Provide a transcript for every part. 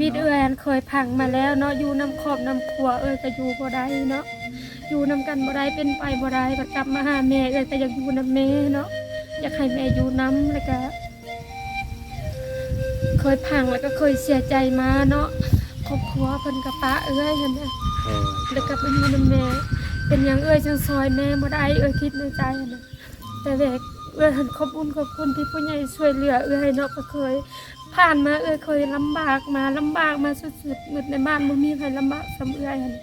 วิตเอื้อยอันเคยพังมาแล้วเนาะอยู่น้ำครอบน้ำครัวเอ้ยก็อยู่บ่ได้เนาะอยู่นํกันบ่ได้เป็นไปบ่ได้บัดกลับมาหาแม่เอ้ยก็อยากอยู่นํแม่เนาะอยากให้แม่อยู่นํแล้วก็เคยพังแล้วก็เคยเสียใจมาเนาะครอบครัวเพิ่นกับป้าเอ้ยหั่นน่ะเออแล้วก็ไปอยู่นํแม่เป็นหยังเอ้ยจังซอยแม่บ่ได้เอ้ยคิดในใจหั่นน่ะแต่แบกเอ้ยหันขอบคุณขอบคุณที่ผู้ใหญ่ช่วยเหลือเอ้ยเนาะก็เคย ผ่านมาเอ้ยเคยลำบากมาลำบากมาสุดๆมืดในบ้านบ่มีใครลำบากสำเอ้ยหั่น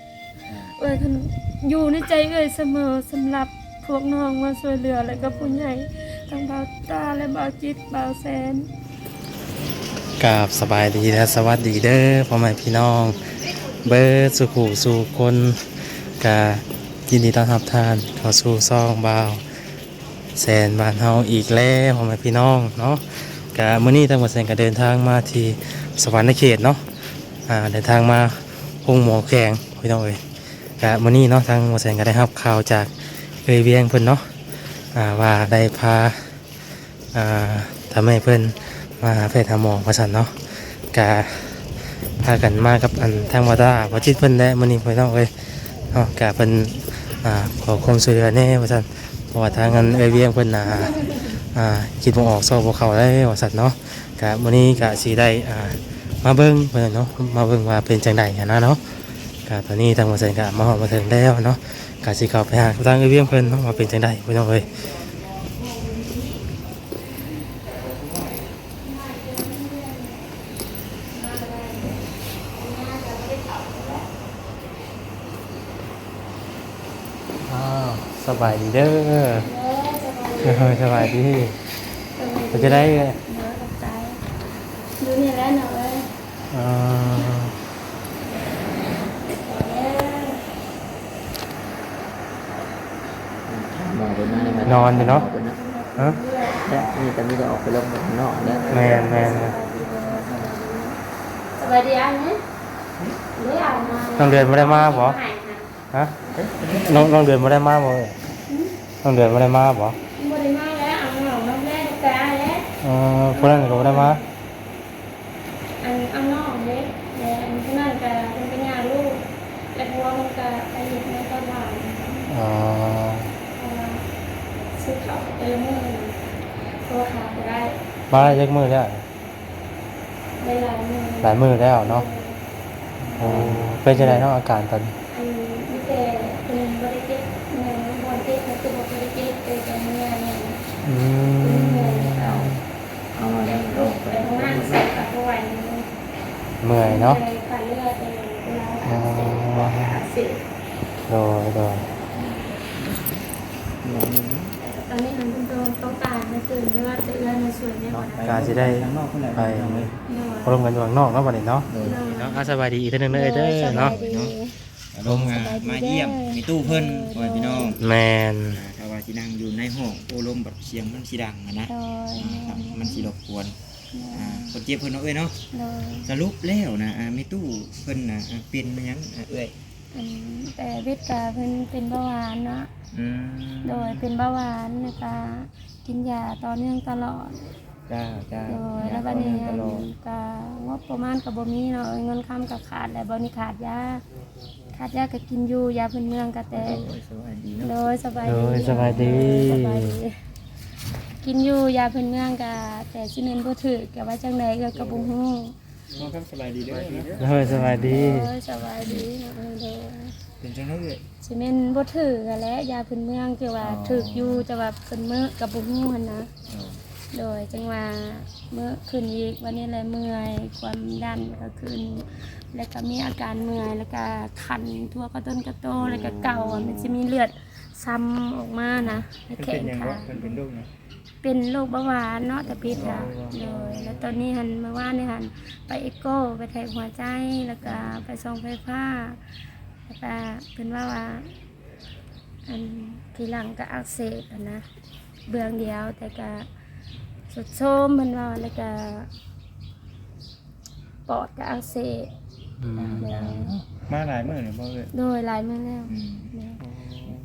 เอ้ยคันอยู่ในใจเอ้ยเสมอสำหรับพวกน้องมาช่วยเหลือแล้วก็ผู้ใหญ่ทั้งบ่าวตาและบ่าวจิตบ่าวแสนกราบสบายดีและสวัสดีเด้อพ่อแม่พี่น้อง เบิร์ดสุขูสู่คนกายินดีต้อนรับท่านเข้าสู่ซองบาวแสนบ้านเฮาอีกแล้วพ่อแม่พี่น้องเนาะ กะมื้อนี้ทางบ่แสนก็เดินทางมาที่สวรรค์เขตเนาะอ่าเดินทางมาพงหมอแขงพี่น้องเอ้ยกะมื้อนี้เนาะทางบ่แสนก็ได้รับข่าวจากเอยเวียงเพิ่นเนาะอ่าว่าได้พาอ่าทำให้เพิ่นมาหาแพทย์หาหมอมาสันเนาะกาพากันมากับอันทางวัดาพอจิตเพิ่นได้มื้อนี้พิ่นต้องเอ้ยเนาะกาเพิ่นอ่าขอความช่วยเหลือแน่ว่าซั่นเพราะว่าทางอันเอยเวียงเพิ่นน่ะ อ่าคิดบ่ออกสอบบ่เข้าได้ว่าซั่นเนาะกะมื้อนี้กะสิได้อ่ามาเบิ่งเพิ่นเนาะมาเบิ่งว่าเป็นจังได๋หันนะเนาะกะตอนนี้ทางบ่เซนกะมาฮอดมาถึงแล้วเนาะกะสิเข้าไปหาทางเอเวียงเพิ่นเนาะว่าเป็นจังได๋เพิ่น้องเอ้ยสบายดีเด้อ เออสบายดีเราจะได้เนื้อกับใจดูนี่แล้วเนาะเอ้ยนอะไรนอนอยู่เนาะฮะและนี่จะมีจะออกไปลงข้างนอกแล้วแมนแมนสบายดีอันนี้ไม่เอามาน้องเดือนไม่ได้มาบ่ฮะน้องน้องเดือนไม่ได้มาบ่น้องเดือนไม่ได้มาบ่ เออคนนั้นก็ไม่ได้มาอันเอาน้องเด้แล้วอันที่นั่นก็เป็นปัญญาลูกแล้วพัวมันก็ไปหยิบในตอนหลังอ๋อเอามาซื้อเขาเออมือตัวขาดได้มาได้ยักมือแล้วได้หลายมือหลายมือแล้วเนาะโอ้เป็นจังไดเนาะอาการตอนนี้อันนี้แต่เป็นบริเก็ตเงินบริเก็ตมันคือบริเก็ตเป็นการเงินเนี่ย อื เงิ ม นเอา เอามาแล้วลงไป ไปทำงานใส่กับตัววัน เมื่อยเนาะขาดเลือดเป็นเวลาอ๋อสิโดยโดยตอนนี้หันเป็นตัวต้องการมาตื่นเลือดเลือดในส่วนนี้หมดการสิได้ข้างนอกคนไหนไปเลยพร้อมกันอยู่ข้างนอกเนาะบัดนี้เนาะโดยเนาะอะสบายดีอีกเทีนึงเด้อเด้อเนาะลงมามาเยี่ยมมีตู้เพิ่นพ่อแม่พี่น้องแมนถ้าว่าสินั่งอยู่ในห้องโอลมแบบเสียงมันสิดังอะนะอ่าครับมันสิรบกวนอ่า คนเจ็บเพิ่นเนาะเอ้ยเนาะสรุปแล้วนะอ่ามีตู้เพิ่นน่ะอ่าเป็นมาหยังอ่าเอ้ยแต่เวทกาเพิ่นเป็นเบาหวานเนาะอืมโดยเป็นเบาหวานแล้วก็กินยาต่อเนื่องตลอด จ้าจ้าโดยแล้วบัดนี้ตลอดก็งบประมาณก็บ่มีเนาะเงินค้ำก็ขาดแล้วบ่นี่ขาดยาขาดยาก็กินอยู่ยาพื้นเมืองก็แต่โอ้ยสวัสดีเนาะ โดยสบายโดดียสบายดีสบายดี กินอยู่ยาพื้นเมืองก็แต่สิแม่นบ่ถือก็ว่าจังไดก็ก็บ่ฮู้น้องครับสบายดีเด้อนะโดยสบายดีโดยสบายดีเออโดยเป็นจังได๋เอ้ยสิแม่นบ่ถือกันแหละยาพื้นเมืองคือว่าถืออยู่แต่ว่าเพิ่นมื้อก็บ่ฮู้หั่นนะโดยจังว่าเมื่อคืนอีกวันนี้เลยเมื่อยความดันก็ขึ้นแล้วก็มีอาการเมื่อยแล้วก็คันทั่วกระต้นกระโตแล้วก็เก่าอะมันจะมีเลือดซ้ำออกมานะในเพิ่นแขเป็นนหยังขาบ่เพิ่นเป็นโรคหยัง เป็นโรคเบาหวานเนาะแต่พิษค่ะโดยแล้วตอนนี้หันมาว่านี่หันไปเอ็กโกไปแทงหัวใจแล้วก็ไปส่องไฟฟ้าแล้วก็เป็นว่าว่าอันทีหลังก็อักเสบอะนะเบื้องเดียวแต่ก็สุดโทรมมันว่าแล้วก็ปอดก็อักเสบอืมโดยมาหลายมื้อแล้วบ่เอ้ยโดยหลายมื้อแล้วอืม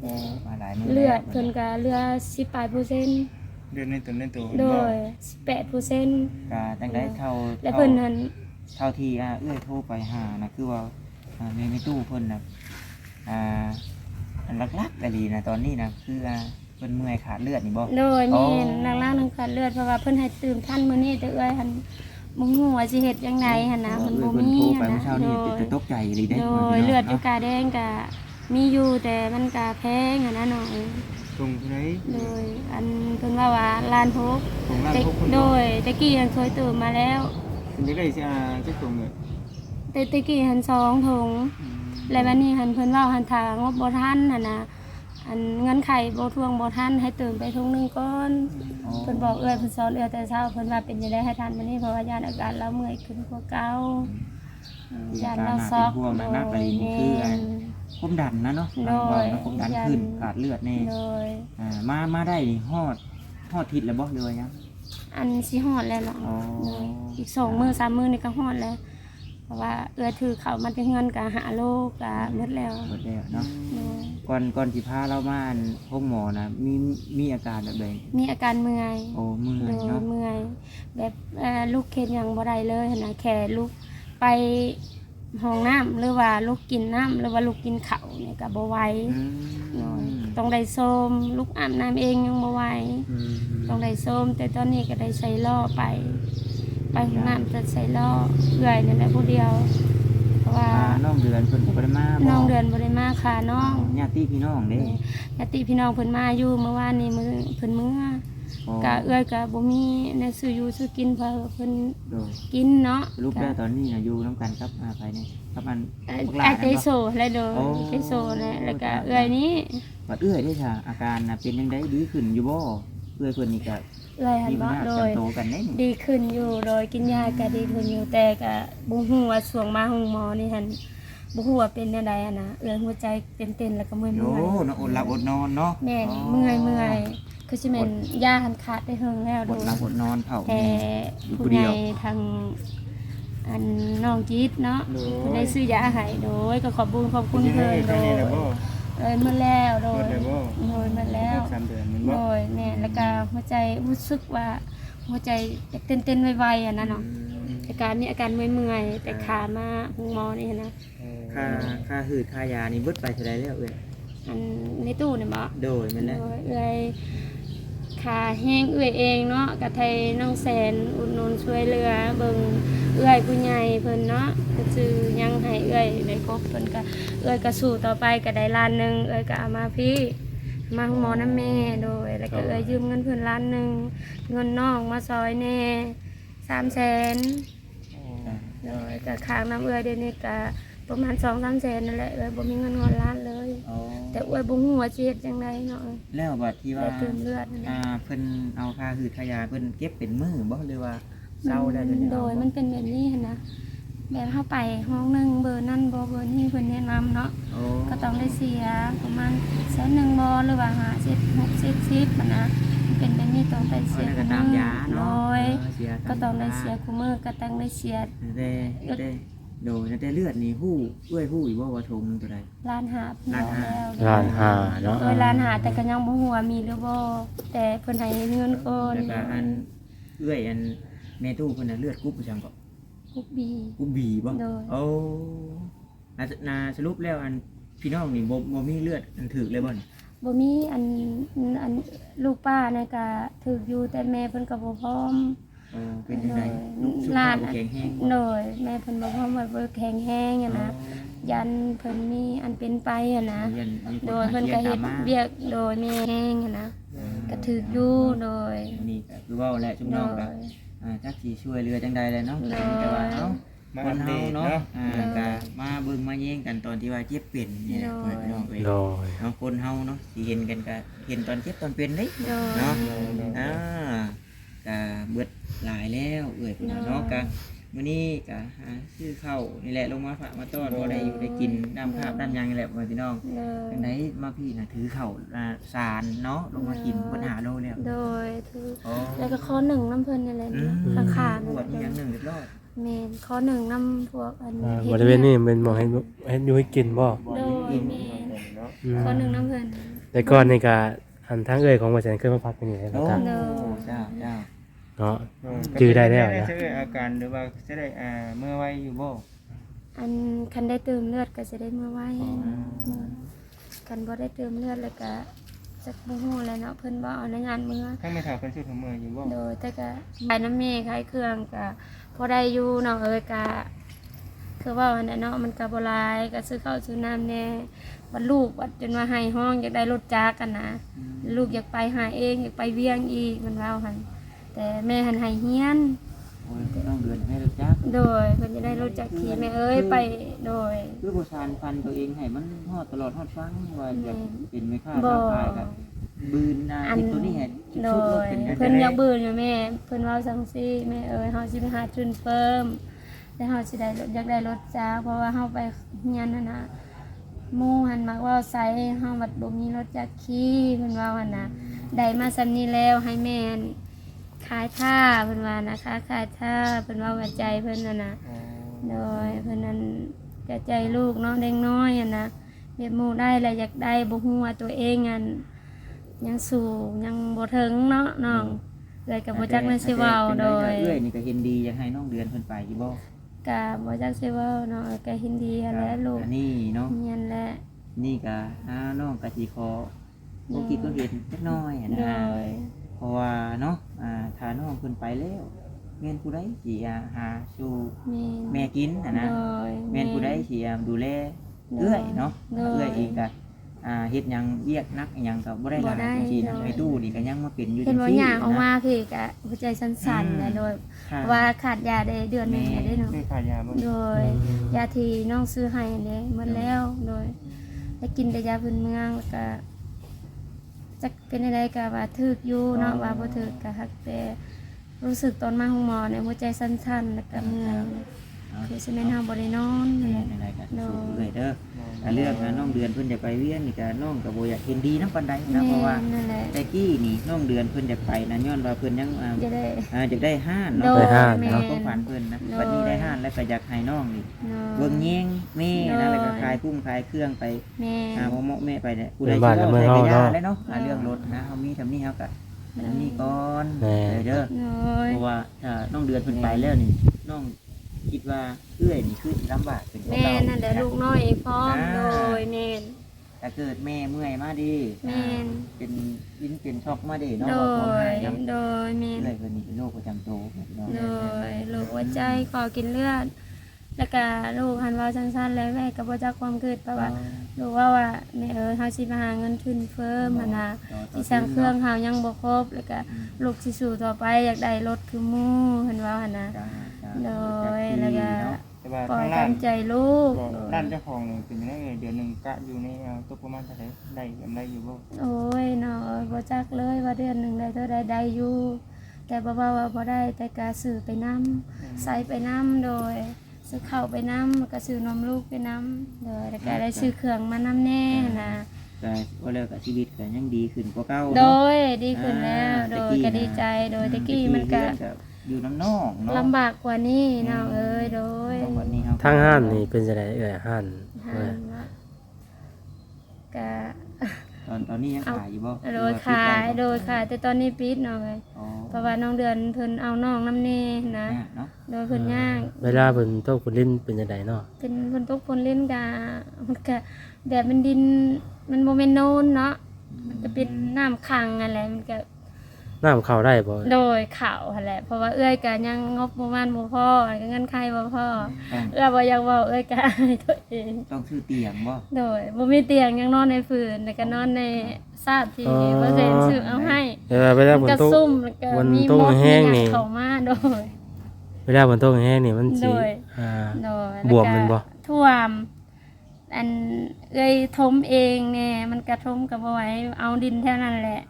แต่มาหลายมื้อเลือดเพิ่นก็เลือดสิบแปดเปอร์เซ็นต์ เลือดในตัวในตัวโดยสิบแปดเปอร์เซ็นต์ก็จังได๋เข้าและเพิ่นนั้นเท่าที่อ่าเอื้อยโทรไปหานะคือว่าอ่าในในตู้เพิ่นนะอ่าอันลักๆอะไรนะตอนนี้นะคืออ่าเพิ่นเมื่อยขาดเลือดนี่บ่โดยอ๋อมีนางล่างนางขาดเลือดเพราะว่าเพิ่นให้ตื่นท่านมื้อนี้แต่เอ้ยหันบ่ฮู้ว่าสิเฮ็ดจังไดหั่นนะมันบ่เพิ่นมีโทรไปหั่นเมื่อนะเช้านี้โดยจะตกใจเลยได้โดยเลือดอยู่กาแดงก็มีอยู่แต่มันก็แพงหั่นนะน้อง ตรงไหนโดยอันเพิ่นว่าว่าล้านหกตรงนั้นแต่พวกคนโดยตะกี้ยังเคยตื่นมาแล้วคุณจะได้สิอ่าจักตรงเลยแต่ตะกี้หันสองถุงแล้ววันนี้หันเพิ่นเว่าหันทางงบบ่ทันหั่นนะอันเงินไขบ่ทวงบ่ทันให้ตื่นไปถุงหนึงก่อนเพิ่นบอกเอื้อยเพิ่นสอนเอื้อยแต่เช้าเพิ่นว่าเป็นจังได๋ให้ทันมื้อนี้เพราะว่าญาติอาการเราเมื่อยขึ้นกว่าเก่าญาติเราซอกพวกนักๆอะไรนี่โดคือยอัน ความดันนะเนาะโดยความดันขึ้นขาดเลือดแน่โดย อ่ามามาได้นี่ฮอดฮอดทิศแล้วบ่เลยยังอันสิฮอดแล้วเนาะอ๋อ โดยอีกสองมื้อสามมื้อนี่ก็ฮอดแล้ว เพราะว่าเอื้อยถือเขามาที่เงินก็หาโลก็หมดแล้วหมดแล้วเนาะโดยก่อนก่อนสิพาเรามาอันพบหมอนะมีมีอาการแบบใดมีอาการเมื่อย โอ้เมื่อโดยยเนาะเมื่อยแบบเอ่อลูกเข็นอย่างบ่ได้เลยหั้นนะแค่ลูกไป ห้องน้ำหรือว่าลูกกินน้ำหรือว่าลูกกินข้าวเนี่ยก็บ่ไหวอืมโดยต้องได้โซมลูกอาบน้ำเองยังบ่ไหวต้องได้โซมแต่ตอนนี้ก็ได้ใส่ล่อไป ไปห้องน้ำจะใส่ล่อเอื่อยนั่นแหละผู้เดียว เพราะว่าอ่าน้องเดือนเพิ่นก็บ่ได้มาบ่น้องเดือนบ่ได้มาค่ะน้อง ญาติพี่น้องเด้ญาติพี่น้องเพิ่นมาอยู่เมื่อวานนี้มื้อเพิ่นมื้อ โอ้กะเอื้อยกะบ่มีแนวซื้ออยู่ซื้อกินเพราะเพิ่นโดยกินเนาะรูปแล้วตอนนี้น่ะอยู่นํกันครับอาไปนี่ครับมันไอ้พวกหลาไอ้นใจโซอะไรโดยโอ้ ใจโซนะแล้วก็เอื้อยนี้บัดเอื้อยได้ค่ะอาการน่ะเป็นจังไดดีขึ้นอยู่บ่เอื้อยเพิ่นนี่ก็เอื้อยหันมีปัญบ่หาโดจำย โตกันเด้นี่ดีขึ้นอยู่โดยกินยาก็ดีขึ้นอยู่แต่ก็บ่ฮู้ว่าช่วงมาห้องหมอนี่หั่นบ่ฮู้ว่าเป็นแนวใดอะนะเอื้อยหัวใจเต้นๆแล้วก็เมื่อยโอ้ๆเนาะอดหลับอดนอนเนาะแม่นเมื่อยเมื่อย คือสิแม่นยาหันขาดได้เฮิงแล้วอโดดยหลับอดนอนเผาแต่อยู่ผู้ผู้เดีใหยวญ่ทางอันน้องจีดเนาะโดย เพิ่นได้ซื้อยาให้โดยก็ขอบคุญขอบคุณเพิ่นโดยเอ้ยมาแล้วโดยโดยมาแล้ว สามเดือนมันโดบ่ยแม่แล้วก็หัวใจรู้สึกว่า หัวใจเต้นเต้นๆไวๆอะนะเนาะอาการนี้อาการเมื่อยๆแต่ขามาหุงหมอนี่นะค่าค่าหืดค่ายานี่เบิดไปเท่าใดแล้วเอ้ยอันในตู้เนี่ยบ่โดยมันโดแหละยเอ้ย ขาแห้งเอื้อยเองเนาะกะไทยน้องแสนอุดหนุนช่วยเหลือเบิ่งเอื้อยผู้ใหญ่เพิ่นเนาะก็จือยังให้เอื้อยได้ครบเพิ่นก็เอื้อยก็สู้ต่อไปก็ได้ล้านหนึงเอื้อยก็เอามาพี่มาหาหมอน้ำแม่โดยแล้วก็เอื้อยยืมเงินเพิ่นล้านหนึงเงินน้องมาซอยแน่สามแสนโดยก็ค้างน้ำเอื้อยเดี๋ยวนี้ก็ ประมาณสองสามแสนนั่นแหละเอื้อยบ่มีเงินงอนล้านเลย อ๋อแต่เอื้อยบ่ฮู้ว่าสิเฮ็ดจังไดเนาะแล้วบัดที่ว่า ได้เติมเลือดนั่นแหอ่าละเพิ่นเอาค่าหืดค่ายาเพิ่นเก็บเป็นมือบ่หรือว่าเศร้าได้วเดี๋ยวนี้โดยมันเป็นแบบนี้หั้นนะแบบเข้าไปห้องหนึงเบอร์นั่นบ่เบอร์นี้เพิ่นแนะนำเนาะ โอ้ก็ต้องได้เสียประมาณแสนหนึ่งบ่หรือว่าหาสิบหกสิบสิบหั้นนะมันเป็นแบบนี้ต้องได้เอาเสียนั่นก็ตามยาเนาะโดยเออเสียามก็ต้องได้าเสียคู่มือก็ต้องได้เสียแต่แต่ โดยแต่เลือดนี่ฮู้เอ้ยฮู้อีกบ่ว่าทงหนึงตัวใดล้านหาพี่น้องล้านหาแล้วล้านห้าเนาะโดยล้านหาแต่ก็ยังบ่ฮู้ว่ามีหรือบ่แต่เพิ่นให้เงินก่อนแล้วก็อันเอ้ยอันแม่ตู้เพิ่นน่ะเลือดกรุ๊ปประจังก็กุกบีกรุ๊ปบีบ่โดย โอ้นานาสรุปแล้วอันพี่น้องนี่บ่บ่มีเลือดอันถึกเลยบ่นี่บ่มีอันอันลูกป้านี่ก็ถูกอยู่แต่แม่เพิ่นก็บ่พร้อม เออเป็นจังไดโดยสุขหลาภานพบ่แข็งแรงบ่โดยแม่เพิ่นบอกว่ามันบ่แข็งแรงอะนะยันเพิ่นมีอันเป็นไปอะนะยันมีคโดยเพิ่นก็เฮ็ดตามมาเวียกโดยแม่แห้งอะนะก็ถึกอยู่โดย อันนี้ก็คือเว่าแหละชุมโดน้องก็ยอ่าจักสิช่วยเหลือจังใดเลยเนาะโดยแต่ว่าเนาะคนเฮาเนาะอ่าโดยก็มาเบิ่งมาแย่งกันตอนที่ว่าเจ็บเป็นเนี่ยโดยเปิดน้องเอ้ย โดย เนาะคนเฮาเนาะสิเห็นกันก็เห็นตอนเจ็บตอนเป็นเด้โดยเนาะอ่า ก็เบิดหลายแล้วเอ้ยพุ่นน่ะเนาะก็มื้อนี้ก็หาซื้อข้าวนี่แหละลงมาฝากมาต้อนบ่ได้อยู่ได้กินน้ำข้าวน้ำหยังนี่แหละพ่อพี่น้องโดยจังไดมาพี่น่ะถือข้าวอ่าสารเนาะลงมากินเพิ่นหาโลแล้วโดยถืออ๋อแล้วก็ข้อหนึ่งน้ำเพิ่นนี่แหละอืมข้างๆปนั่นวแหดละอีกอย่างหนึ่งเรียบร้อยแม่นข้อหนึ่งน้ำพวกอันอ่าฮ็บดริเวณนี้เป็นหมองให้ให้อยู่ให้กินบ่โดยแม่นอืมข้อหนึ่งน้ำเพิ่นแต่ก่อนนี่ก็ อันทางเอ่ยของบ่แสนเคยมาพักกันอยู่แล้วโอ้ครับเนอะเจ้าเจ้าโเนาะ จื้อได้แล้วนะจะเอ่ยอาการหรือว่าจะได้อ่าเมื่อไว้อยู่บ่อันคันได้เติมเลือดก็จะได้เมื่อไหว้คันบ่ได้เติมเลือดแล้วก็จักบ่ฮู้แหล้วเนาะเพิ่นบ่เอาในงานเมื่อทั้งไม่ถามเพิ่นชื่อของเมื่ออยู่บ่โดยแต่ก็ขายน้ำเมย์ขายเครื่องก็พอได้อยู่น้องเอ๋ยก็คือว่าอันนั้นเนาะมันก็บ่หลายก็ซื้อข้าวซื้อน้ำแน่ บัดลูกบัดจนว่าให้ห้องอยากได้รถจักรกันนะลูกอยากไปหาเองอยากไปเวียงอีกมันว่าหั่นแต่แม่หันให้เฮียนโอ้ยต้องเดือนให้รู้จักโดยเพิ่นจะได้รถจักรขี่แม่เอ้ยไปโดยคือผู้ชานฟันตัวเองให้มันฮอดตลอดฮอดฟังว่าจะเป็นไม่ค่าบ่ค้าขายกันบืนนาอันที่ตัวนี้เห็นโดชุดรถยเป็นยังเพิ่นไงอยากเบื่ออยู่แม่เพิ่นเว้าจังซี่แม่เอ้ยเฮาสิไปหาทุนเพิ่มแล้วเฮาสิได้รถอยากได้รถจ้าเพราะว่าเฮาไปเรียนนั่นน่ะ หมู่หันมักเว่าใส่เฮาบัดบ่มีรถจักขี่เพิ่นว่าหั่นน่ะได้มาซำนี้แล้วให้แม่นขายท่าเพิ่นว่านะคะขายท่าเพิ่นว่าว่าใจเพิ่นนั่นน่ะโดยเพิ่นนั้นจะใจลูกเนาะเด็กน้อยอะนะเบียดหมู่ได้แล้วอยากได้บ่ฮู้ว่าตัวเองอันยังสูงยังบ่ถึงเนาะน้องเลยก็บ่จักแม่นสิเว้าโดยเรื่อยนี่ก็เห็นดีอยากให้น้องเดือนเพิ่นไปอยู่บ่ ก็บ่จักสิเว้าเนาะก็เห็นดีหั้นแหละลูกอันนี้เนาะเรียนแหละ นี่ก็หาน้องกะสิขอบ่คิดก็เห็นจักหน้อยอะโดนะย เพราะว่าเนาะอ่าถ้าน้องเพิ่นไปแล้วแม่นผู้ใดสิอ่าหาสู่แม่แม่กินนะนะโดย แม่นผู้ใดสิอ่าดูแลเอื้อยเนาะโดย เอื้อยเองก็ อ่าเฮ็ดหยังเวียกนักอิหยังก็บ่ได้หลายบ่ได้จริงๆนะโดยไอ้ตู้นี่ก็ยังมาเป็นอยู่เห็นบ่จังซี่ย่างออกมานะพี่ก็หัวใจสั่นๆแหละโดยค่ะว่าขาดยาได้เดือนหนึงแล้วได้เนาะได้ขายยาบ่โดยยาที่น้องซื้อให้เนี่ยหมดแล้วโดยได้กินแต่ยาพื้นเมืองแล้วก็จะเป็นอะไรก็ว่าถึกอยู่เนาะว่าบ่ถึกก็ฮักแต่รู้สึกตอนมาห้องหมอเนี่ยหัวใจสั่นๆแล้วก็เมื่อย คือสิแม่นเฮาบ่ได้นอนนั่นแหละอะไรก็โดสู้ยเอื้อยเด้อแต่เรื่องนะน้องเดือนเพิ่นอยากไปเวียนนี่ก็น้องก็บ่อยากเห็นดีนำปานใดนะเพราะว่าแม่นั่นแหละแต่กี้นี่น้องเดือนเพิ่นอยากไปนะย้อนว่าเพิ่นยังอ่าจะได้อ่าอยากได้ห้านโดเนาะยได้ห้านแม่เนาะความฝันเพิ่นนะโดยวันนี้ได้ห้านแล้วก็อยากให้น้องนี่เนาะเบิ่งแยงแม่นะโดยแล้วก็ขายกุ้งขายเครื่องไปแม่หาโมโมะแม่ไปเนี่ยผู้เป็ใดนบ้านสิและเมืองใช้เฮาไปยาเนาะแล้วเนาะอ่าเรื่องรถนะเฮามีทำนี่เฮาก็ทำนี่ก่อนแม่เด้อโดยเพราะว่าถ้าน้องเดือนเพิ่นไปแล้วนี่น้อง คิดว่าเอื้อยนี่คือสิลำบากเป็นของแม่เก่านั่นแหละลูกน้อยพร้อมโดยแม่นถ้าเกิดแม่เมื่อยมาดีแม่นเป็นวินเป็นช็อกมาดีเนาะโดว่าของยหายน้ำโดยแม่น เอื้อยเพิ่นนี่เป็นโรคประจำตัวเนาะ โดยลูกหัวใจขอกินเลือด แล้วก็ลูกหันเว่าสั้นๆ แล้วแม่ก็บ่จักความคิดเพราะว่าลูกว่าว่าแม่เออเฮาสิมาหาเงินทุนเพิ่มหั้นนะที่สั่งเครื่องเฮายังบ่ครบแล้วก็ลูกสิสู่ต่อไปอยากได้รถคือหมู่เพิ่นว่าหั่นนะจ้าจ้า โดยแล้วก็เนาะแต่ว่าปล่อทายงร้าตานมใจลูกบอกร้านเจ้าของนี่เป็นยังไงเอ่ยเดือนหนึงกะอยู่ในเอาตกประมาณเท่าไหร่ได้กำไรอยู่บ่โอ้ยเนาะบ่จักเลยว่าเดือนหนึงได้เท่าใดได้อยู่แต่บ่ว่าว่าบ่ได้แต่ก็ซื้อไปนํใส่ไปนํโดยซื้อข้าวไปน้ำแล้วก็ซื้อนมลูกไปน้ำเลยแล้วก็ได้ซื้อเครื่องมาน้ำแน่นะแต่ว่าแล้วก็ชีวิตก็ยังดีขึ้นกว่าเก่าโดเนาะยดีขึ้นแล้วอ่าโดตะยกี้ก็นะดีใจโดยตะกี้มันก็อ ยู่น้ำนอกเนาะลำบากกว่านี้เนาะเอ้ยโดยวันนี้เฮาทางห้านนี่เป็นจังไดเอ่ยห้านหันว่าก็ตอนตอนนี้ยังขายอยู่บ่โดยขายโดยขาย แต่ตอนนี้ปิดเนาะเอ้ยอ๋อเพราะว่าน้องเดือนเพิ่นเอาน้องน้ำเน่นะ เนี่ยเนาะโดยเพิ่นย่าง เวลาเพิ่นโตกผู้ลิ้นเป็นจังไดเนาะเป็นเพิ่นตกฝนเล่นกะมันก็แบบมันดินมันบ่แม่นโนนเนาะมันก็เป็นน้ำขังอะไรมันก็ น้ำเข้าได้บ่โดยข่าวหั่นแหละ เพราะว่าเอื้อยก็ยังงบประมาณบ่พอก็เงินใครบ่พอต้องเอื้อยบ่อยากเว้าเอื้อยก็อายตัวเอง ต้องซื้อเตียงบ่โดยบ่มีเตียงยังนอนในฝืนแล้วก็นอนในซาบที่บ่เคยซื้อเอาให้เวลาเวลามันฝนก็ตก ซุ่มแล้วก็วันมีตกมดแห้งมีหนี่ยังเข้ามาโดย เวลาฝนตกแห้งนี่มันสิโดย อ่า โดยบวมแม่นบ่ ท่วม อันเอ้ยทมเองแน่มันกระทมกับบ่ไหว้เอาดินแท่นั้นแหละ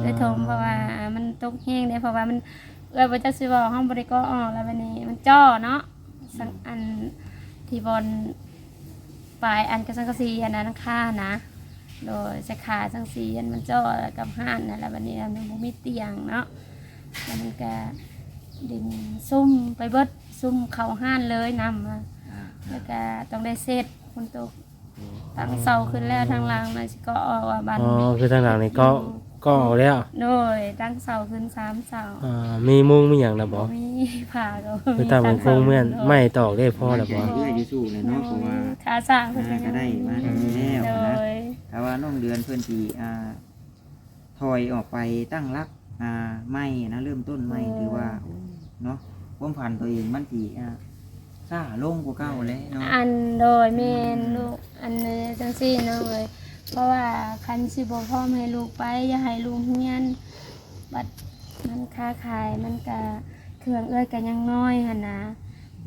เอ้ยทมเพราะว่ามันตกแห้งเด้เพราะว่ามันเอ้ยบ่จักสิเว้าห้องบ่ได้ก็ออกแล้วบัดนี้มันจ้อเนาะสังอันที่บอนปลายอันกระสังกะสีอันนั้นค่านะโดยสาขาสังสีอันมันจ้อกับห้านนั่นแหละบัดนี้มันบ่มีเตียงเนาะแล้วมันก็ดินซุ่มไปเบิดซุ่มเข้าห้านเลยนำมาอ่าแล้วก็ต้องได้เสร็จคนตก ตั้งเสาขึ้นแล้วทางล่างนะสิก็ออกว่าบันอ๋อคือทางหลังนี่ก็ก็เอาแล้วโดยตั้งเสาขึ้นสามเสาอ่ามีมุ้งมีหยังแล้วบ่มีผ่าก็คือตามของคงเมื่อนไม่ตอกได้พอแล้วบ่เอื้อยอยู่สู้เลยเนาะเพราะว่าขาสร้างเพิ่นอ่าก็ได้มาทำนี้แล้วโดนะยถ้าว่าน้องเดือนเพื่อนที่อ่าถอยออกไปตั้งรักอ่าไม่นะเริ่มต้นไม่ถือว่าเนาะความผ่านตัวเองมันสีอ่า ซ่าลงกว่าเก่าเลยเนาะอันโดยแม่นลูกอันนี้จังซี่เนาะเอ้ยเพราะว่าคันสิบ่พร้อมให้ลูกไปอย่าให้ลูกเฮียนบัดมันค้าขายมันก็เครื่องเอ้ยก็ยังน้อยหั่นนะ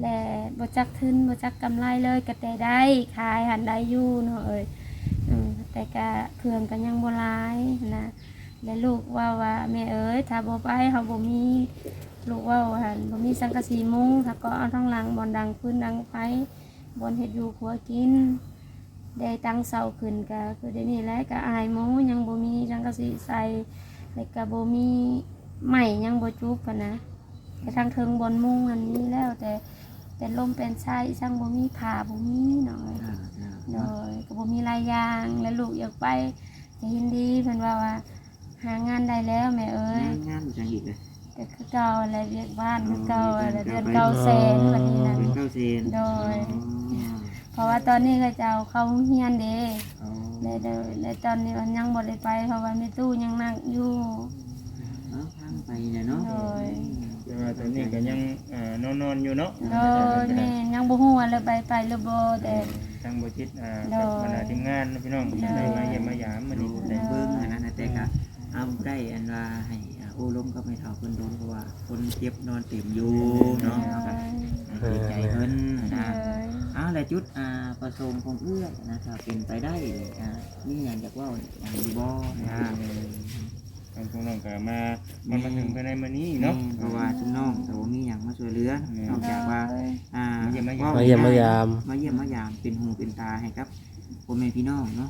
และบ่จักทุนบ่จักกำไรเลยก็แต่ได้ขายหันได้อยู่เนาะเอ้ยอืมแต่ก็เครื่องก็ยังบ่หลายนนะและลูกว่าว่าแม่เอ้ยถ้าบ่ไปเฮาบ่มี ลูกว่าว่าหั่นบ่มีสังกะสีมุงถ้าก็เอาทั้งหลังบ่อนดังพื้นดังไฟบ่อนเฮ็ดอยู่ครัวกิน ได้ตั้งเสาขึ้นก็คือเดี๋ยวนี้แหละก็อายหมูยังบ่มีสังกะสีใส่แล้วก็บ่มีใหม่ยังบ่จุบกันนะแต่ทางเทิงบนมุงอันนี้แล้วแต่แต่ลมเป็นชายช่างบ่มีผ้าบ่มีหน่อยอ่าอ่าโดยก็บ่มีหลายอย่างแล้วลูกอยากไปจะยินดีเพิ่นว่าว่า หางานได้แล้วแม่เอ้ยงานงานจังอีกเลย แต่คือเก่าอะไรเรียกบ้านคือเก่าอะไรเดือนเก่าแสนวันนี้นะเป็นเก้าเซนโดยอ๋อเพราะว่าตอนนี้ก็จะเอาเข้าโรงเรียนเด้อ๋อเลยเด้อเลยตอนนี้มันยังบ่ได้ไป เพราะว่ามีตู้ยังนั่งอยู่ เอาทางไปเนี่ยเนาะโดย แต่ว่าตอนนี้ก็ยังอ่านอนนอนๆอยู่เนาะโดยแม่ยังบ่ฮู้ว่าเลยไปไปหรือบ่แต่ ทางบ่จิตอ่าโดกับยคณะทีมงานนะพี่น้องโดยได้มาเยี่ยมมายามมื้อดูนี้แต่เบิ้งอันนั้นนะแต่ก็เอาได้อันว่าให้ อ่าโอ้ล้มก็ไม่เท่าเพิ่นโดนเพราะว่าคนเจ็บนอนเต็มอยู่เนาะเอากันดีใจเพิ่นนะเอาละจุดอ่าประสงค์ของเอื้อยนะครับเป็นไปได้อ่านี่อย่างจากว่าอย่างดีบ่นะทางพวกน้องก็มามันมาถึงภายในมื้อนี้เนาะเพราะว่าทุกน้องแต่ว่ามีอย่างมาช่วยเหลือนอกจากว่าอ่ามาเยี่ยมมายามมาเยี่ยมมายามมาเยี่ยมมายามเป็นหูเป็นตาให้ครับพ่อแม่พี่น้องเนาะ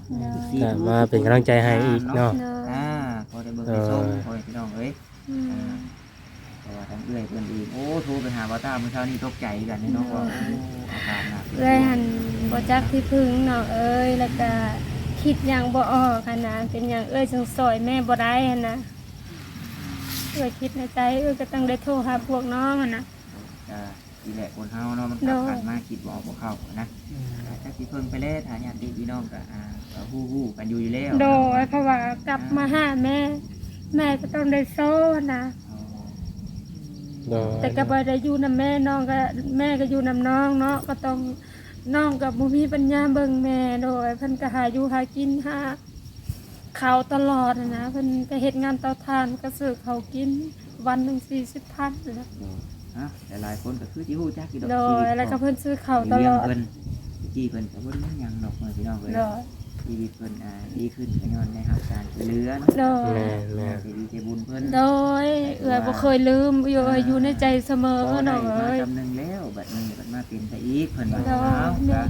แต่มาเป็นกำลังใจให้อีกเนาะอ่าพอ ได้เบิ่งได้ชมพอให้พี่น้องเอ้ยอ่าเพราะว่าทั้งเอื้อยเพิ่นเองโอ้โทรไปหาบ่าวตาเมื่อเช้านี้ตกใจกันนี่เนาะว่าโอ้อาการหนักเอ้ยหันบ่จักที่พึ่งเนาะเอ้ยแล้วก็คิดหยังบ่ออกหันนะเป็นหยังเอ้ยจังซอยแม่บ่ได้หันนะเอ้ยคิดในใจเอ้ยก็ต้องได้โทรหาพวกน้องหันนะ อ่า ทีแรกคนเฮาเนาะมันกลับกันมาคิดบ่ออกบ่เข้านะถ้าสิเพิ่งไปเล่ฐานญาติพี่น้องก็อ่าก็ฮู้ฮู้กันอยู่อยู่แล้วโดยเพราะว่ากลับมาหาแม่ แม่ก็ต้องได้โซ่นะอ๋อโดยแต่ก็บ่ได้อยู่นํแม่น้องก็แม่ก็อยู่นํน้องเนาะก็ต้องน้องกับบ่มีปัญญาเบิ่งแม่โดยเพิ่นก็หาอยู่หากินหาข้าวตลอดน่ะนะเพิ่นก็เฮ็ดงานเตาถ่านก็ซื้อข้าวกินวันหนึง40,000นะ ฮะหลายๆคนก็คือที่ฮู้จักอยู่ดอกโดชียวิตแล้วก็ของเพิ่นซื้อข้าวตเลี้ลยงอดเพิ่นที่เพิ่นก็บ่ได้หยังดอกเมื่อพี่น้องเอ้ยโดยชีวิตเพิ่นอ่าดีขึ้นก็ย้อนในรับการช่วยเหลือเนาะโดยแม่แม่ใจดีใจบุญเพิ่น โดยเอื้อยบ่เคยลืมอยู่เอ้ยอยู่ในใจเสมอพอได้เนาะมาเอ้ย จำหนึงแล้วบัดนี้บัดมาเป็นไปอีกเพิ่นว่าโดยเอาก็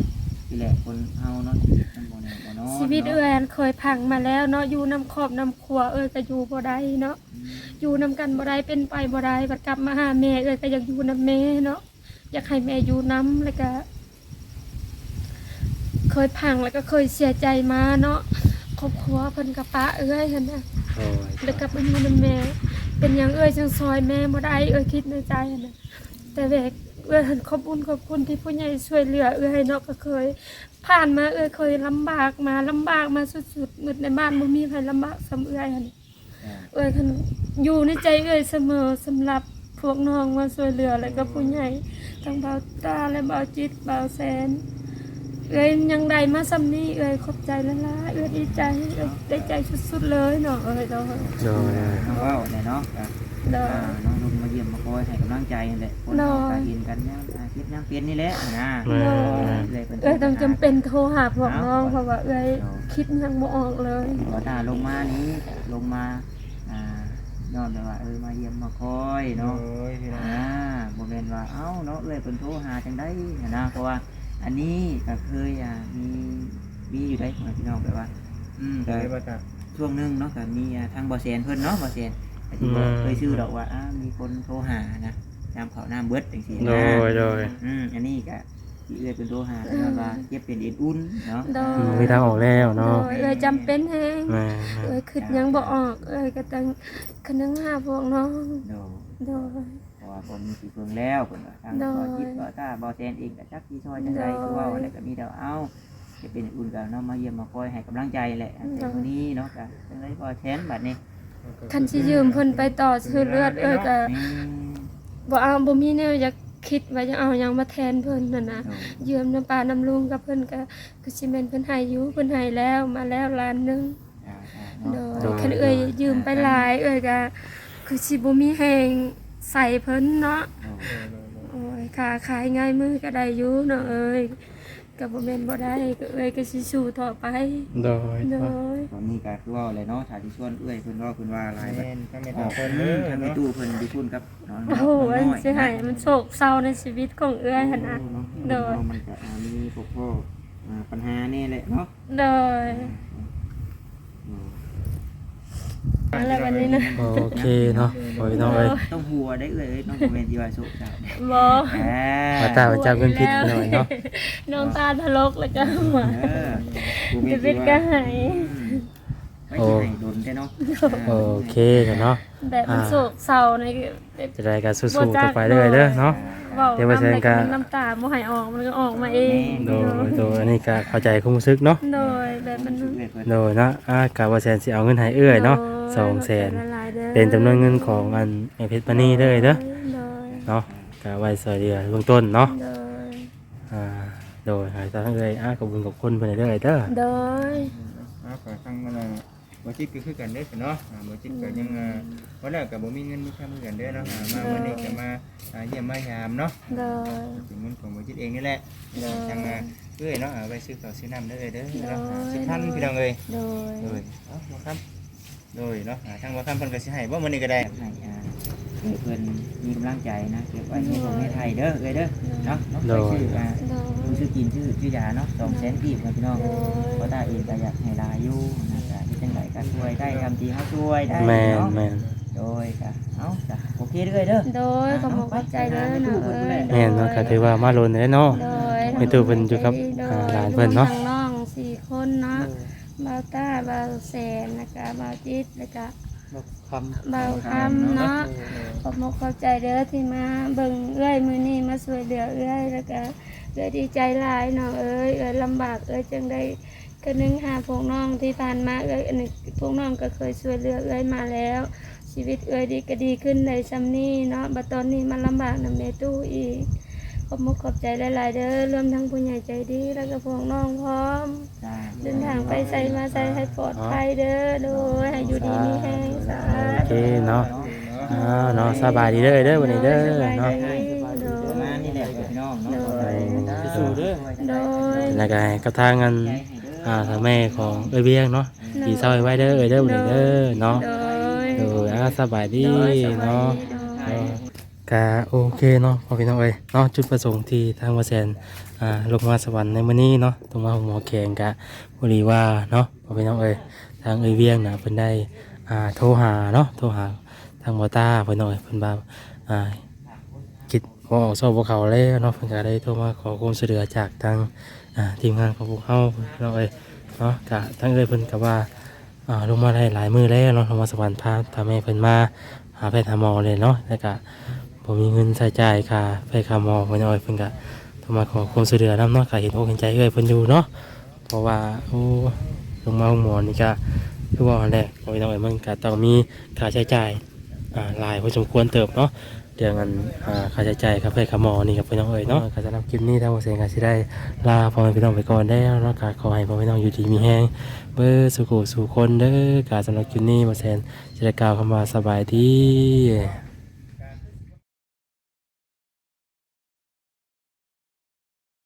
ที่แรกคนเฮาเนาะชีวิตมันบ่แน่บ่นอนชีวิตเนาะเอื้อยเคยพังมาแล้วเนาะอยู่น้ำครอบน้ำครัวเอ้ยก็อยู่บ่ได้เนาะ อยู่นำกันบ่ได้เป็นไปบ่ได้บัดกลับมาหาแม่เอ้ยก็อยากอยู่นำแม่เนาะอยากให้แม่อยู่นำแล้วก็ เคยพังแล้วก็เคยเสียใจมาเนาะครอบครัวเพิ่นกับป้าเอ้ยหั่นน่ะโอ้ยแล้วกลับมาอยู่นำแม่ เป็นหยังเอ้ยจังซอยแม่บ่ได้เอ้ยคิดในใจหั่นน่ะแต่แบกเอ้ยหันขอบคุญขอบคุณที่ผู้ใหญ่ช่วยเหลือเอ้ยเนาะก็เคย ผ่านมาเอ้ยเคยลำบากมาลำบากมาสุดๆมืดในบ้านบ่มีใครลำบากสำเอ้ยหั่นอ่า เอ้ยคันอยู่ในใจเอ้ยเสมอสำหรับพวกน้องมาช่วยเหลือแล้วก็ผู้ใหญ่ทั้งเบาตาและเบาจิตเบาแสนเอ้ยยังใดมาซ้ำนี้เอ้ยขอบใจละละเอ้ยดีใจเอ้ยได้ใจสุดๆเลยเนาะเอ้ยเนาะโดยน้องเว้าเนี่ยเนาะก็เนาะ อ่าน้องลุงมาเยี่ยมมาคอยให้กำลังใจนั่นแหละคนน้เราอยก็เห็นกันเนี่ย คิดน้ำเปลี่ยนนี่แหละนะแม่ เลยเป็นเอ้ยต้องจำเป็นโทรหาพวกน้องเพราะว่าเอ้ยคิดยังบ่ออกเลย ขอตาลงมานี้ลงมาอ่าย้อนไปว่าเออมาเยี่ยมมาคอยเนาะอ้ยพี่น้องอ่าบ่แม่นว่าเอ้าเนาะเอ้ยเพิ่นโทรหาจังได้นะเพราะว่าอันนี้ก็เคยอ่ามีมีอยู่ได้ของพี่น้องแบบว่า อืมได้ก็บ่จ้ะช่วงหนึงเนาะก็มีอ่าทางบ่แซนเพิ่นเนาะบ่แซนก็สิบอกเคยชื่อดอกว่าอ่ามีคนโทรหานะ น้ำเขาวน้ำเบิดจังซี่โดนะยโดยอืมอันนี้ก็ที่เอื้อยเป็นโทรหาเรื่องว่าเจ็บเป็นเอ็นอุ่นเนาะ โดอืมยมีทางออกแล้วโดเนาะยเอ้ยจำเป็นแฮงแม่เอ้ยคิดหยังบ่ออกเอ้ยก็ต้องคะนึงหาพวกน้องโดยโดย เพราะว่าผมมีสีเพิ่งแล้วเพิ่นว่าทางโดย บ่จิตบ่ตาบ่แซนเองก็จักสิช่วยจังไดโดยคือว่าแล้วก็มีแต่เอาจะเป็นอุ่นก็เนาะมาเยี่ยมมาคอยให้กำลังใจแหละแต่วันนี้เนาะก็จังไดบ่แทนบัดนี้คันสิยืมเพิ่นไปต่อซื้อเลือดเอ้ยก็แม่ บ่เอาบ่มีแนวอยากคิดว่าจะเอาหยังมาแทนเพิ่นนั่นนะโดยยืมน้ำปลาน้ำลุงกับเพิ่นก็คือสิแม่นเพิ่นให้อยู่เพิ่นให้แล้วมาแล้วล้านหนึงอ่าๆโดเนาะยคันเอ้ยยืมไปหลายเอ้ยก็คือสิบ่มีแฮงใส่เพิ่นเนาะโดยโอ้ยค่าขายง่ายมือก็ได้อยู่เนาะเอ้ย ก็บ่แม่นบ่ได้ก็เอ้ยก็สิสู้ต่อไปโดยโดยตอนนี้ก็คือว่าอะไรเนาะถ้าที่ชวนเอื้อยเพิ่นว่าเพิ่นว่าหลายบัดแม่นถ้าไม่อต่ออกคนเพิ่เด้นอทางในเนาะตู้เพิ่นดิคุณกับน้องโอ้โหน้อันอยสิให้มันโศกเศร้าในชีวิตของเอ้ยหั่นน่ะโดยมันก็อ่ามีพวกพ่ออ่าปัญหาแน่แหละเนาะโดย อะไรวันนี้นะโอเคเนาะโอ้ยน้องเอ้ยต้องหัวได้เอ้ยเอ้ยต้องบ่แม่นสิว่าโศกเศร้าบ่แหมมาตาไปจับเงินผิดหน่อยเนาะน้องตาทะลกแล้วก็หัวเออบ่แม่จะนสิเป็นก็ว่าหายไม่ใช่ให้โดนแท้เนาะโอเคกันเนาะแบบมันโศกเศร้าในจะได้กันสู้ๆต่อไปเรื่อยๆเด้อเนาะ เว้าเดี๋ยวมาแสดงการน้ำตาบ่ให้ออกมันก็ออกมาเองโดยโดยอันนี้ก็เข้าใจความรู้สึกเนาะโดยแบบมันเอื้อยเพิ่นโดยเนาะอ่ากะว่าแสนสิเอาเงินให้เอื้อยเนาะสองแสนเป็นจำนวนเงินของอันไอเพชรปานีเลยเด้อโดยเนาะกะไว้สอยเดือเบื้องต้นเนาะโดยอ่าโดยให้ทางเอื้อยอ่าขอบคุณขอบคุณเพิ่นเด้อเด้อโดย เอาขอทางมันน่ะ บ่จิตก็คือกันเด้อเนาะอ่าบ่จิตก็ยังอ่าวันแรกก็บ่มีเงินมีค่ามือกันเด้อเนาะอ่ามาวันนี้ก็มาอ่าเยี่ยมมายามเนาะโดย เป็นเงินของบ่จิตเองนี่แหละโดยทางอ่าเอ้ยเนาะเอาไปซื้อข้าวซื้อน้ำเด้อเอ้ยเด้อเนาะโดยสิบพันพี่น้องเอ้ย โดยโดยเอ้าบ่ครับโดยเนาะอ่าทางบ่คำเพิ่นก็สิให้บ่มื้อนี้ก็ได้ให้อ่าเอื้อยเพิ่นมีกำลังใจนะเก็บไว้ให้ของให้ไทยเด้อเอ้ยเด้อเนาะเนาะไปชื่ออ่าโดยดูชื่อกินชื่อชื่อยาเนาะสองแสนกีบนะพี่น้องโดยเพราะตาเองก็อยากให้ลาอยู่นะจ๊ะที่ จังไดก็ช่วยได้ทำทีเขาช่วยได้แม่นเนาะแม่นโดยก็เอาจ้ะโอเคเด้อเด้อ โดยขอบคุณขอบใจเด้อเนาะเอ้ยแม่นเนาะก็ถือว่ามาโลนได้เนาะ โดยมีตู้เพิ่นอยู่กับอ่าหลานเพิ่นเนาะ รวมทั้งน้องสี่คนเนาะบ่าวต้าบ่าวแสนแล้วก็บ่าวจิตแล้วก็คำบ่าวคำเนาะขอบคุณขอบใจเด้อที่มาเบิ่งเอื้อยมื้อนี้มาช่วยเหลือเอื้อยแล้วก็เอื้อยดีใจหลายเนาะเอ้ยเอื้อยลำบากเอ้ยจังได้ ก็นึงหาพวกน้องที่ผ่านมาเอ้ยอันนี้พวกน้องก็เคยช่วยเหลือเอื้อยมาแล้ว ชีวิตเอ้ยดีก็ดีขึ้นในซ้ำนี้เนาะบัดตอนนี้มันลำบากนำแม่ตู้อีกขอบมุกขอบใจหลายๆเด้อรวมทั้งผู้ใหญ่ใจดีแล้วก็พวกน้องพร้อมจ้าเดินทางไปใส่มาใส่ให้ปลอดภัยเด้อโดยให้อยู่ดีมีแห้งสาโอเคธุเนาะอ่าเนาะสบายดีเด้อเด้อวันนี้เด้อเนาะประมาณนี้แหละพี่น้องเนาะสู้เด้อโดยแล้วก็ให้กับทางอัน อ่าทางแม่ของเอ้ยเวียงเนาะดีเศร้าไว้เด้อเอ้ยเด้อวันนี้เด้อเนาะโดยโดยอ่าสบายดีโดยสบายเนาะดีโดยกะโอเคเนาะพอพี่น้องเอ้ยเนาะจุดประสงค์ที่ทางวาแซนอ่าลงมาสวรรค์ในมื้อนี้เนาะตรงมาของหมอแขงกะบริว่าเนาะพอพี่น้องเอ้ยทางเอ้ยเวียงนะเพิ่นได้อ่าโทรหาเนาะโทรหาทางหมอตาเพิ่นน้อยเพิ่นบ่าอ่า คิดบ่ออกซอบเขาแล้วเนาะเพิ่นก็ได้โทรมาขอความช่วยเหลือจากทางทีมงานของพวกเฮาพี่น้องเอ้ยเนาะกะทางเอ้ยเพิ่นก็ว่าลงมาได้หลายมือแล้วเนาะลงมาสวรรค์พาทำให้เพิ่นมาหาแพทย์หาหมอเลยเนาะแล้วก็ผมมีเงินใช้จ่ายค่าไปค่าหมอเพิ่นเอาเพิ่นก็โทรมาขอความช่วยเหลือนำเนาะก็เห็นอกเห็นใจเอ้ยเพิ่นอยู่เนาะเพราะว่าโอ้ลงมาห้องหมอนี่ก็คือว่าแหละโอ้ยน้องเอ้ยมันก็ต้องมีค่าใช้จ่ายหลายพอสมควรเติบเนาะ เรื่องอันอ่าค่าใช้จ่ายค่าไปค่าหมอนี่กับพี่น้องเอ้ยเนาะก็สำหรับคลิปนี้ทางบ่เสียงก็สิได้ลาพ่อแม่พี่น้องไปก่อนแล้วเนาะก็ขอให้พ่อแม่พี่น้องอยู่ดีมีแฮงเบิดสุขสู่คนเด้อก็สำหรับคลิปนี้บ่แซนสิได้กล่าวคำว่าสบายดี